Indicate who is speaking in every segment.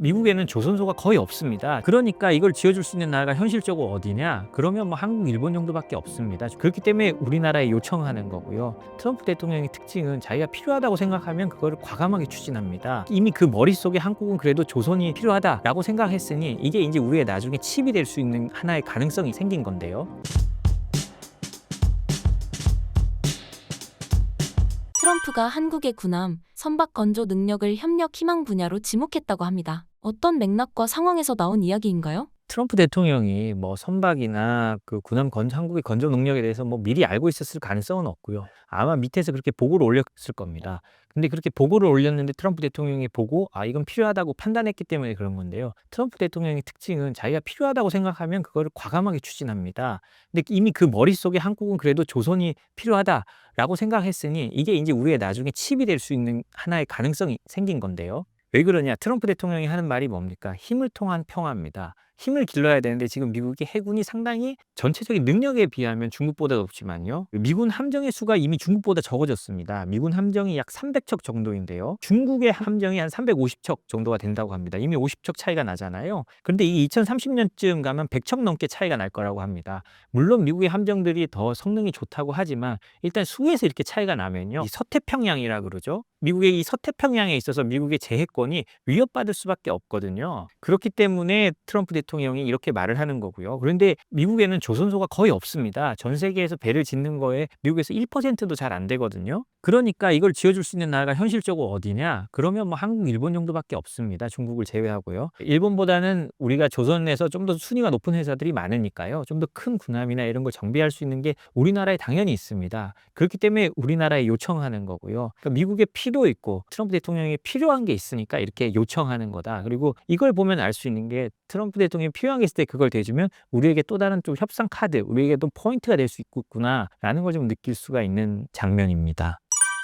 Speaker 1: 미국에는 조선소가 거의 없습니다. 그러니까 이걸 지어줄 수 있는 나라가 현실적으로 어디냐? 그러면 뭐 한국, 일본 정도밖에 없습니다. 그렇기 때문에 우리나라에 요청하는 거고요. 트럼프 대통령의 특징은 자기가 필요하다고 생각하면 그거를 과감하게 추진합니다. 이미 그 머릿속에 한국은 그래도 조선이 필요하다라고 생각했으니 이게 이제 우리의 나중에 칩이 될 수 있는 하나의 가능성이 생긴 건데요.
Speaker 2: 트럼프가 한국의 군함, 선박 건조 능력을 협력 희망 분야로 지목했다고 합니다. 어떤 맥락과 상황에서 나온 이야기인가요?
Speaker 1: 트럼프 대통령이 뭐 선박이나 그 군함 건 한국의 건조 능력에 대해서 뭐 미리 알고 있었을 가능성은 없고요. 아마 밑에서 그렇게 보고를 올렸을 겁니다. 근데 그렇게 보고를 올렸는데 트럼프 대통령이 보고 아 이건 필요하다고 판단했기 때문에 그런 건데요. 트럼프 대통령의 특징은 자기가 필요하다고 생각하면 그거를 과감하게 추진합니다. 근데 이미 그 머릿속에 한국은 그래도 조선이 필요하다라고 생각했으니 이게 이제 우리의 나중에 칩이 될 수 있는 하나의 가능성이 생긴 건데요. 왜 그러냐? 트럼프 대통령이 하는 말이 뭡니까? 힘을 통한 평화입니다. 힘을 길러야 되는데 지금 미국의 해군이 상당히 전체적인 능력에 비하면 중국보다 높지만요. 미군 함정의 수가 이미 중국보다 적어졌습니다. 미군 함정이 약 300척 정도인데요. 중국의 함정이 한 350척 정도가 된다고 합니다. 이미 50척 차이가 나잖아요. 그런데 이 2030년쯤 가면 100척 넘게 차이가 날 거라고 합니다. 물론 미국의 함정들이 더 성능이 좋다고 하지만 일단 수에서 이렇게 차이가 나면요. 이 서태평양이라 그러죠. 미국의 이 서태평양에 있어서 미국의 제해권이 위협받을 수밖에 없거든요. 그렇기 때문에 트럼프 대통령 이 이렇게 말을 하는 거고요. 그런데 미국에는 조선소가 거의 없습니다. 전 세계에서 배를 짓는 거에 미국에서 1%도 잘 안 되거든요. 그러니까 이걸 지어줄 수 있는 나라가 현실적으로 어디냐? 그러면 뭐 한국, 일본 정도밖에 없습니다. 중국을 제외하고요. 일본보다는 우리가 조선에서 좀 더 순위가 높은 회사들이 많으니까요. 좀 더 큰 군함이나 이런 걸 정비할 수 있는 게 우리나라에 당연히 있습니다. 그렇기 때문에 우리나라에 요청하는 거고요. 그러니까 미국에 필요 있고 트럼프 대통령이 필요한 게 있으니까 이렇게 요청하는 거다. 그리고 이걸 보면 알 수 있는 게 트럼프 대통령이 필요한 게 있을 때 그걸 대주면 우리에게 또 다른 좀 협상 카드, 우리에게 또 포인트가 될 수 있구나라는 걸 좀 느낄 수가 있는 장면입니다.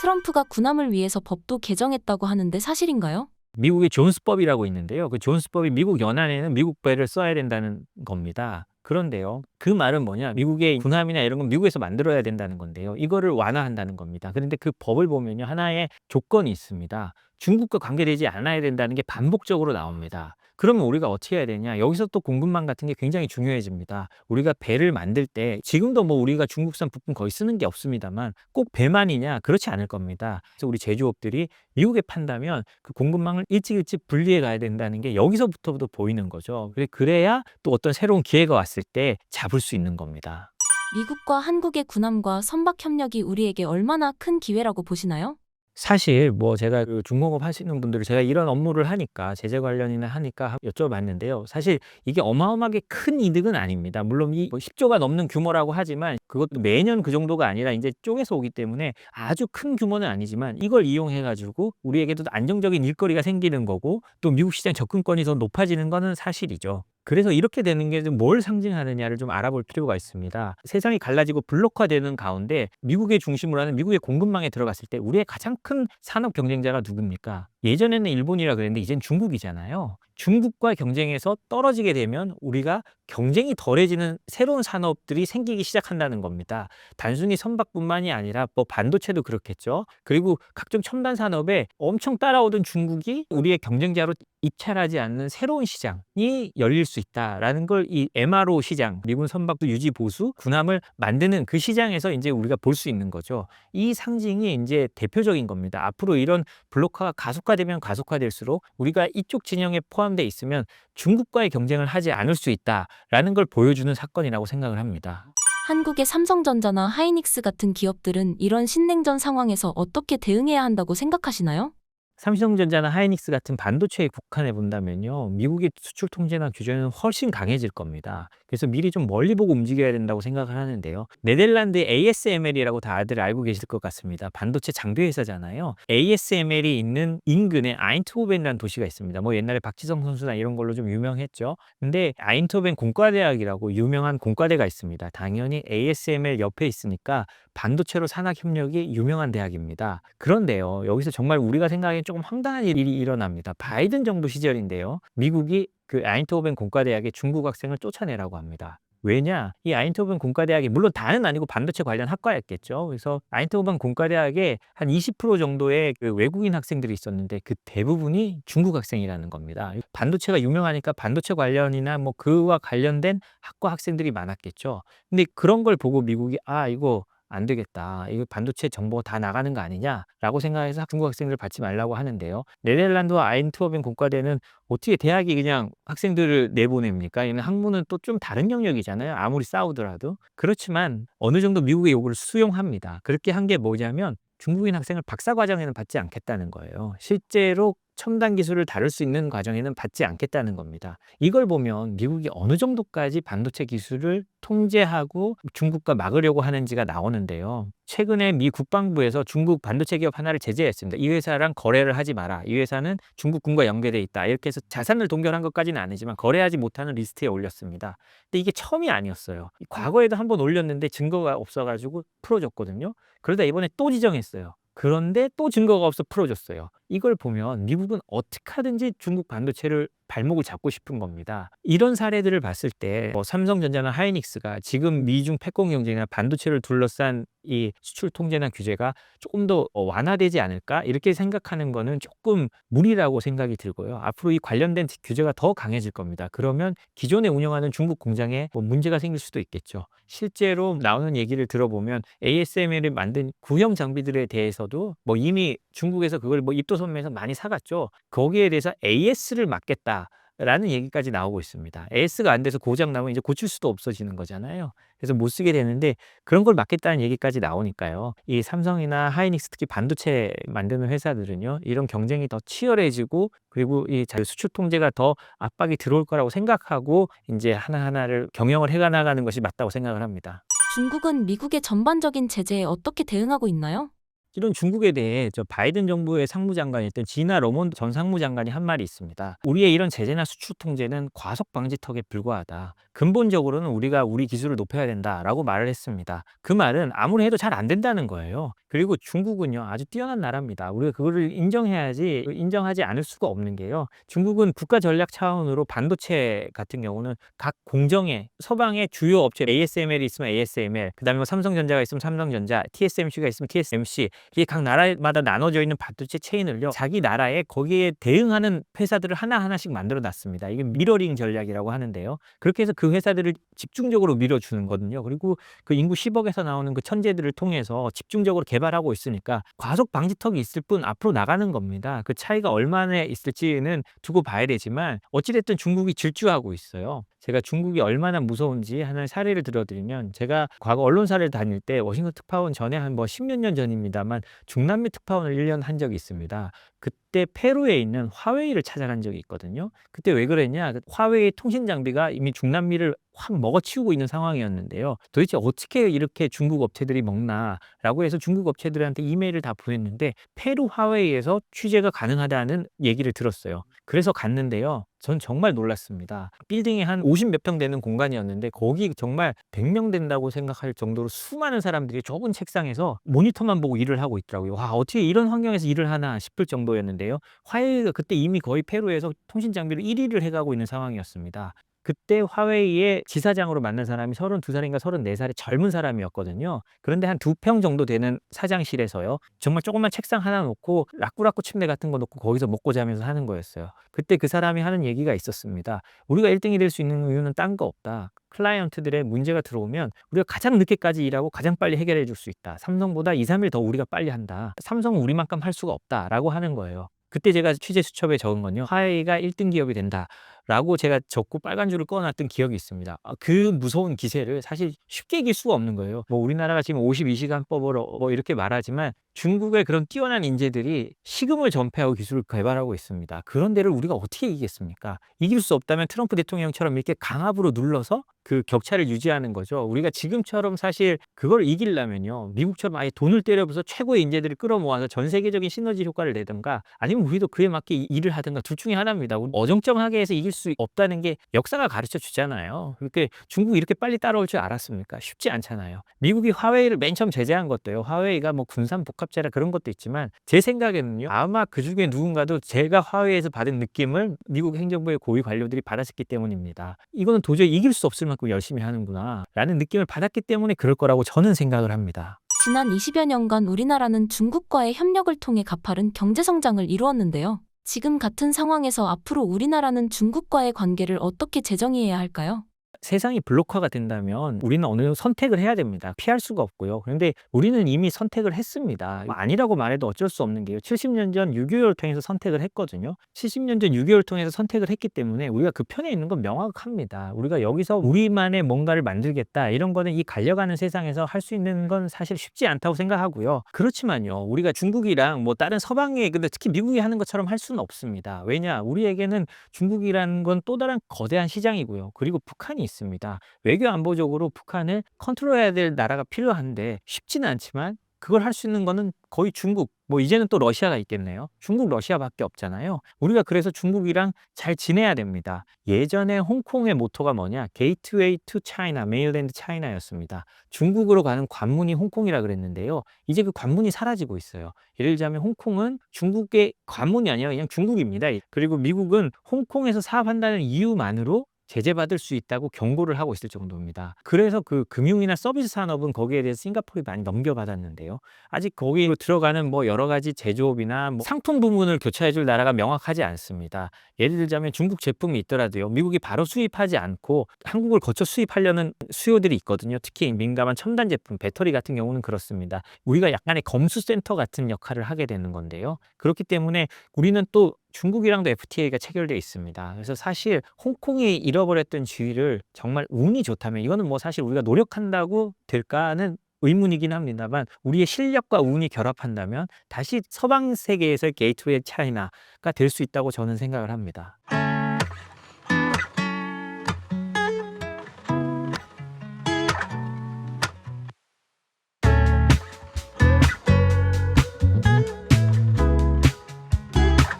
Speaker 2: 트럼프가 군함을 위해서 법도 개정했다고 하는데 사실인가요?
Speaker 1: 미국의 존스법이라고 있는데요. 그 존스법이 미국 연안에는 미국 배를 써야 된다는 겁니다. 그런데요. 그 말은 뭐냐? 미국의 군함이나 이런 건 미국에서 만들어야 된다는 건데요. 이거를 완화한다는 겁니다. 그런데 그 법을 보면요. 하나의 조건이 있습니다. 중국과 관계되지 않아야 된다는 게 반복적으로 나옵니다. 그러면 우리가 어떻게 해야 되냐? 여기서 또 공급망 같은 게 굉장히 중요해집니다. 우리가 배를 만들 때 지금도 뭐 우리가 중국산 부품 거의 쓰는 게 없습니다만 꼭 배만이냐? 그렇지 않을 겁니다. 그래서 우리 제조업들이 미국에 판다면 그 공급망을 일찍 일찍 분리해 가야 된다는 게 여기서부터도 보이는 거죠. 그래 그래야 또 어떤 새로운 기회가 왔을 때 잡을 수 있는 겁니다.
Speaker 2: 미국과 한국의 군함과 선박 협력이 우리에게 얼마나 큰 기회라고 보시나요?
Speaker 1: 사실 뭐 제가 그 중공업 하시는 분들을 제가 이런 업무를 하니까 제재 관련이나 하니까 하- 여쭤봤는데요. 사실 이게 어마어마하게 큰 이득은 아닙니다. 물론 이뭐 10조가 넘는 규모라고 하지만 그것도 매년 그 정도가 아니라 이제 쪼개서 오기 때문에 아주 큰 규모는 아니지만 이걸 이용해 가지고 우리에게도 안정적인 일거리가 생기는 거고 또 미국 시장 접근권이 더 높아지는 거는 사실이죠. 그래서 이렇게 되는 게좀뭘 상징하느냐를 좀 알아볼 필요가 있습니다. 세상이 갈라지고 블록화되는 가운데 미국의 중심으로 하는 미국의 공급망에 들어갔을 때 우리의 가장 큰 산업 경쟁자가 누굽니까? 예전에는 일본이라 그랬는데 이젠 중국이잖아요. 중국과 경쟁해서 떨어지게 되면 우리가 경쟁이 덜해지는 새로운 산업들이 생기기 시작한다는 겁니다. 단순히 선박뿐만이 아니라 뭐 반도체도 그렇겠죠. 그리고 각종 첨단 산업에 엄청 따라오던 중국이 우리의 경쟁자로 입찰하지 않는 새로운 시장이 열릴 수 있다라는 걸 이 MRO 시장, 미군 선박도 유지 보수, 군함을 만드는 그 시장에서 이제 우리가 볼 수 있는 거죠. 이 상징이 이제 대표적인 겁니다. 앞으로 이런 블록화가 가속화 되면 가속화될수록 우리가 이쪽 진영에 포함되어 있으면 중국과의 경쟁을 하지 않을 수 있다라는 걸 보여주는 사건이라고 생각을 합니다.
Speaker 2: 한국의 삼성전자나 하이닉스 같은 기업들은 이런 신냉전 상황에서 어떻게 대응해야 한다고 생각하시나요?
Speaker 1: 삼성전자나 하이닉스 같은 반도체에 국한해 본다면요. 미국의 수출 통제나 규제는 훨씬 강해질 겁니다. 그래서 미리 좀 멀리 보고 움직여야 된다고 생각을 하는데요. 네덜란드의 ASML이라고 다들 알고 계실 것 같습니다. 반도체 장비 회사잖아요. ASML이 있는 인근에 아인트호벤이라는 도시가 있습니다. 뭐 옛날에 박지성 선수나 이런 걸로 좀 유명했죠. 근데 아인트호벤 공과대학이라고 유명한 공과대가 있습니다. 당연히 ASML 옆에 있으니까 반도체로 산학 협력이 유명한 대학입니다. 그런데요, 여기서 정말 우리가 생각하기엔 조금 황당한 일이 일어납니다. 바이든 정부 시절인데요, 미국이 그 아인트호벤 공과대학의 중국 학생을 쫓아내라고 합니다. 왜냐? 이 아인토벤 공과대학이 물론 다는 아니고 반도체 관련 학과였겠죠. 그래서 아인토벤 공과대학에 한 20% 정도의 그 외국인 학생들이 있었는데 그 대부분이 중국 학생이라는 겁니다. 반도체가 유명하니까 반도체 관련이나 뭐 그와 관련된 학과 학생들이 많았겠죠. 근데 그런 걸 보고 미국이 아 이거 안 되겠다. 이거 반도체 정보가 다 나가는 거 아니냐라고 생각해서 중국 학생들을 받지 말라고 하는데요. 네덜란드와 아인트호벤 공과대는 어떻게 대학이 그냥 학생들을 내보냅니까? 이는 학문은 또 좀 다른 영역이잖아요. 아무리 싸우더라도. 그렇지만 어느 정도 미국의 요구를 수용합니다. 그렇게 한 게 뭐냐면 중국인 학생을 박사 과정에는 받지 않겠다는 거예요. 실제로 첨단 기술을 다룰 수 있는 과정에는 받지 않겠다는 겁니다. 이걸 보면 미국이 어느 정도까지 반도체 기술을 통제하고 중국과 막으려고 하는지가 나오는데요. 최근에 미 국방부에서 중국 반도체 기업 하나를 제재했습니다. 이 회사랑 거래를 하지 마라. 이 회사는 중국군과 연계돼 있다. 이렇게 해서 자산을 동결한 것까지는 아니지만 거래하지 못하는 리스트에 올렸습니다. 근데 이게 처음이 아니었어요. 과거에도 한번 올렸는데 증거가 없어가지고 풀어줬거든요. 그러다 이번에 또 지정했어요. 그런데 또 증거가 없어 풀어줬어요. 이걸 보면 미국은 어떻게 하든지 중국 반도체를 발목을 잡고 싶은 겁니다. 이런 사례들을 봤을 때 뭐 삼성전자나 하이닉스가 지금 미중 패권 경쟁이나 반도체를 둘러싼 이 수출 통제나 규제가 조금 더 어, 완화되지 않을까 이렇게 생각하는 거는 조금 무리라고 생각이 들고요. 앞으로 이 관련된 규제가 더 강해질 겁니다. 그러면 기존에 운영하는 중국 공장에 뭐 문제가 생길 수도 있겠죠. 실제로 나오는 얘기를 들어보면 ASML을 만든 구형 장비들에 대해서도 뭐 이미 중국에서 그걸 뭐 입도 선매에서 많이 사갔죠. 거기에 대해서 AS를 막겠다. 라는 얘기까지 나오고 있습니다. AS가 안 돼서 고장 나면 이제 고칠 수도 없어지는 거잖아요. 그래서 못 쓰게 되는데 그런 걸 막겠다는 얘기까지 나오니까요. 이 삼성이나 하이닉스 특히 반도체 만드는 회사들은요. 이런 경쟁이 더 치열해지고 그리고 이 수출 통제가 더 압박이 들어올 거라고 생각하고 이제 하나하나를 경영을 해가 나가는 것이 맞다고 생각을 합니다.
Speaker 2: 중국은 미국의 전반적인 제재에 어떻게 대응하고 있나요?
Speaker 1: 이런 중국에 대해 저 바이든 정부의 상무장관이었던 지나 로몬드 전 상무장관이 한 말이 있습니다. 우리의 이런 제재나 수출 통제는 과속 방지턱에 불과하다. 근본적으로는 우리가 우리 기술을 높여야 된다라고 말을 했습니다. 그 말은 아무리 해도 잘 안 된다는 거예요. 그리고 중국은요 아주 뛰어난 나라입니다. 우리가 그거를 인정해야지 인정하지 않을 수가 없는 게요. 중국은 국가 전략 차원으로 반도체 같은 경우는 각 공정에 서방의 주요 업체 ASML이 있으면 ASML, 그다음에 뭐 삼성전자가 있으면 삼성전자, TSMC가 있으면 TSMC 이게 각 나라마다 나눠져 있는 반도체 체인을요 자기 나라에 거기에 대응하는 회사들을 하나 하나씩 만들어 놨습니다. 이게 미러링 전략이라고 하는데요. 그렇게 해서 그 회사들을 집중적으로 밀어주는 거든요. 그리고 그 인구 10억에서 나오는 그 천재들을 통해서 집중적으로 개발하고 있으니까 과속 방지턱이 있을 뿐 앞으로 나가는 겁니다. 그 차이가 얼마나 있을지는 두고 봐야 되지만 어찌됐든 중국이 질주하고 있어요. 제가 중국이 얼마나 무서운지 하나의 사례를 들어드리면 제가 과거 언론사를 다닐 때 워싱턴 특파원 전에 한 뭐 십몇 년 전입니다만 중남미 특파원을 1년 한 적이 있습니다. 그때 페루에 있는 화웨이를 찾아간 적이 있거든요. 그때 왜 그랬냐? 그 화웨이 통신 장비가 이미 중남미를 확 먹어치우고 있는 상황이었는데요. 도대체 어떻게 이렇게 중국 업체들이 먹나라고 해서 중국 업체들한테 이메일을 다 보냈는데 페루 화웨이에서 취재가 가능하다는 얘기를 들었어요. 그래서 갔는데요. 전 정말 놀랐습니다. 빌딩이 한 50 몇 평 되는 공간이었는데 거기 정말 100명 된다고 생각할 정도로 수많은 사람들이 좁은 책상에서 모니터만 보고 일을 하고 있더라고요. 와, 어떻게 이런 환경에서 일을 하나 싶을 정도였는데 요. 화웨이가 그때 이미 거의 페루에서 통신 장비를 1위를 해가고 있는 상황이었습니다. 그때 화웨이의 지사장으로 만난 사람이 32살인가 34살의 젊은 사람이었거든요. 그런데 한 두 평 정도 되는 사장실에서요. 정말 조그만 책상 하나 놓고 라꾸라꾸 침대 같은 거 놓고 거기서 먹고 자면서 하는 거였어요. 그때 그 사람이 하는 얘기가 있었습니다. 우리가 1등이 될 수 있는 이유는 딴 거 없다. 클라이언트들의 문제가 들어오면 우리가 가장 늦게까지 일하고 가장 빨리 해결해 줄 수 있다. 삼성보다 2, 3일 더 우리가 빨리 한다. 삼성은 우리만큼 할 수가 없다라고 하는 거예요. 그때 제가 취재 수첩에 적은 건요. 화웨이가 1등 기업이 된다. 라고 제가 적고 빨간 줄을 꺼놨던 기억이 있습니다. 아, 그 무서운 기세를 사실 쉽게 이길 수가 없는 거예요. 뭐 우리나라가 지금 52시간법으로 뭐 이렇게 말하지만 중국의 그런 뛰어난 인재들이 식음을 전폐하고 기술을 개발하고 있습니다. 그런 데를 우리가 어떻게 이기겠습니까? 이길 수 없다면 트럼프 대통령처럼 이렇게 강압으로 눌러서 그 격차를 유지하는 거죠. 우리가 지금처럼 사실 그걸 이기려면요. 미국처럼 아예 돈을 때려부서 최고의 인재들을 끌어모아서 전 세계적인 시너지 효과를 내든가 아니면 우리도 그에 맞게 이- 일을 하든가 둘 중에 하나입니다. 어정쩡하게 해서 이길 수수 없다는 게 역사가 가르쳐 주잖아요. 그렇게 중국이 이렇게 빨리 따라올 줄 알았습니까? 쉽지 않잖아요. 미국이 화웨이를 맨 처음 제재한 것도요. 화웨이가 뭐 군산 복합 체라 그런 것도 있지만 제 생각에는요. 아마 그 중에 누군가도 제가 화웨이에서 받은 느낌을 미국 행정부의 고위 관료들이 받았었기 때문입니다. 이거는 도저히 이길 수 없을 만큼 열심히 하는구나 라는 느낌을 받았기 때문에 그럴 거라고 저는 생각을 합니다.
Speaker 2: 지난 20여 년간 우리나라는 중국과의 협력을 통해 가파른 경제 성장을 이루었는데요. 지금 같은 상황에서 앞으로 우리나라는 중국과의 관계를 어떻게 재정의해야 할까요?
Speaker 1: 세상이 블록화가 된다면 우리는 어느 정도 선택을 해야 됩니다. 피할 수가 없고요. 그런데 우리는 이미 선택을 했습니다. 뭐 아니라고 말해도 어쩔 수 없는 게요. 70년 전 6.25를 통해서 선택을 했거든요. 70년 전 6.25를 통해서 선택을 했기 때문에 우리가 그 편에 있는 건 명확합니다. 우리가 여기서 우리만의 뭔가를 만들겠다 이런 거는 이 갈려가는 세상에서 할 수 있는 건 사실 쉽지 않다고 생각하고요. 그렇지만요. 우리가 중국이랑 뭐 다른 서방의 근데 특히 미국이 하는 것처럼 할 수는 없습니다. 왜냐? 우리에게는 중국이라는 건 또 다른 거대한 시장이고요. 그리고 북한이 있습니다. 외교 안보적으로 북한을 컨트롤해야 될 나라가 필요한데 쉽지는 않지만 그걸 할 수 있는 거는 거의 중국, 뭐 이제는 또 러시아가 있겠네요. 중국, 러시아밖에 없잖아요. 우리가 그래서 중국이랑 잘 지내야 됩니다. 예전에 홍콩의 모토가 뭐냐? 게이트웨이 투 차이나, 메일랜드 차이나였습니다. 중국으로 가는 관문이 홍콩이라 그랬는데요. 이제 그 관문이 사라지고 있어요. 예를 들자면 홍콩은 중국의 관문이 아니라 그냥 중국입니다. 그리고 미국은 홍콩에서 사업한다는 이유만으로 제재받을 수 있다고 경고를 하고 있을 정도입니다. 그래서 그 금융이나 서비스 산업은 거기에 대해서 싱가포르이 많이 넘겨받았는데요. 아직 거기로 들어가는 뭐 여러 가지 제조업이나 뭐 상품 부문을 교차해 줄 나라가 명확하지 않습니다. 예를 들자면 중국 제품이 있더라도요. 미국이 바로 수입하지 않고 한국을 거쳐 수입하려는 수요들이 있거든요. 특히 민감한 첨단 제품, 배터리 같은 경우는 그렇습니다. 우리가 약간의 검수 센터 같은 역할을 하게 되는 건데요. 그렇기 때문에 우리는 또 중국이랑도 FTA가 체결되어 있습니다. 그래서 사실 홍콩이 잃어버렸던 지위를 정말 운이 좋다면 이거는 뭐 사실 우리가 노력한다고 될까는 의문이긴 합니다만 우리의 실력과 운이 결합한다면 다시 서방 세계에서의 게이트웨이 차이나가 될 수 있다고 저는 생각을 합니다.